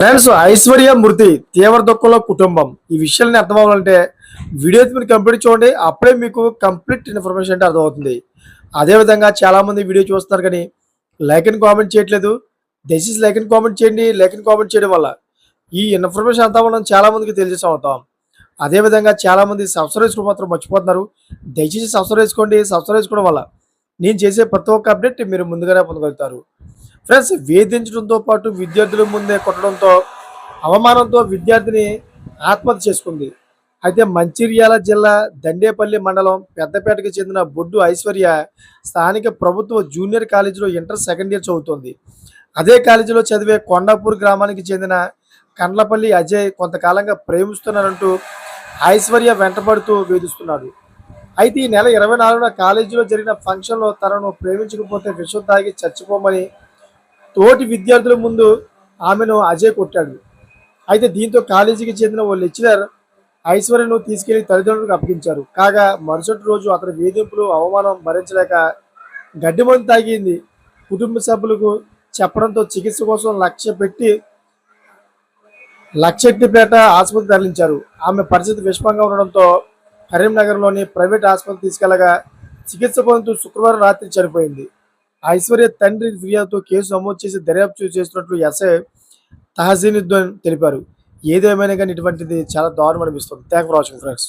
Friends Aishwarya మృతి తీవ్ర దుఃఖంలో కుటుంబం. ఈ విషయాన్ని అర్థం అవ్వాలంటే వీడియో మీరు కంప్లీట్ చూడండి అప్పుడే మీకు కంప్లీట్ ఇన్ఫర్మేషన్ అంటే అర్థమవుతుంది. అదేవిధంగా చాలామంది వీడియో చూస్తున్నారు కానీ లైక్ అండ్ కామెంట్ చేయట్లేదు. దయచేసి లైక్ అండ్ కామెంట్ చేయండి లైక్ అండ్ కామెంట్ చేయడం వల్ల ఈ ఇన్ఫర్మేషన్ అంతా మనం చాలామందికి తెలియజేసి అవుతాం. అదేవిధంగా చాలామంది సబ్స్క్రైబ్ మాత్రం మర్చిపోతున్నారు. దయచేసి సబ్స్క్రైబ్ చేసుకోండి సబ్స్క్రైబ్ చేసుకోవడం వల్ల నేను చేసే ప్రతి ఒక్క అప్డేట్ మీరు ముందుగానే పొందగలుగుతారు. ఫ్రెండ్స్ వేధించడంతో పాటు విద్యార్థుల ముందే కొట్టడంతో అవమానంతో విద్యార్థిని ఆత్మహత్య చేసుకుంది. అయితే మంచిర్యాల జిల్లా దండేపల్లి మండలం పెద్దపేటకు చెందిన బొడ్డు ఐశ్వర్య స్థానిక ప్రభుత్వ జూనియర్ కాలేజీలో ఇంటర్ సెకండ్ ఇయర్ చదువుతోంది. అదే కాలేజీలో చదివే కొండాపూర్ గ్రామానికి చెందిన కండ్లపల్లి అజయ్ కొంతకాలంగా ప్రేమిస్తున్నానంటూ ఐశ్వర్య వెంటబడుతూ వేధిస్తున్నాడు. అయితే ఈ నెల ఇరవై నాలుగున కాలేజీలో జరిగిన ఫంక్షన్లో తనను ప్రేమించకపోతే విషం తాగి చచ్చిపోమని తోటి విద్యార్థుల ముందు ఆమెను అజయ్ కొట్టాడు. అయితే దీంతో కాలేజీకి చెందిన ఓ లెక్చరర్ ఐశ్వర్యను తీసుకెళ్ళి తల్లిదండ్రులకు అప్పగించారు. కాగా మరుసటి రోజు అతని వేధింపులు అవమానం భరించలేక గడ్డి మందు తాగింది. కుటుంబ సభ్యులకు చెప్పడంతో చికిత్స కోసం లక్ష్య పెట్టి లక్షెట్టిపేట ఆసుపత్రి తరలించారు. ఆమె పరిస్థితి విషమంగా ఉండడంతో కరీంనగర్లోని ప్రైవేట్ ఆసుపత్రి తీసుకెళ్ళగా చికిత్స పొందుతూ శుక్రవారం రాత్రి చనిపోయింది. ఐశ్వర్య తండ్రి ఫిర్యాదుతో కేసు నమోదు చేసి దర్యాప్తు చేస్తున్నట్లు ఎస్ఐ తహసీనుద్దీన్ తెలిపారు. ఏదేమైనా కానీ ఇటువంటిది చాలా దారుణం అనిపిస్తుంది. Thank for watching friends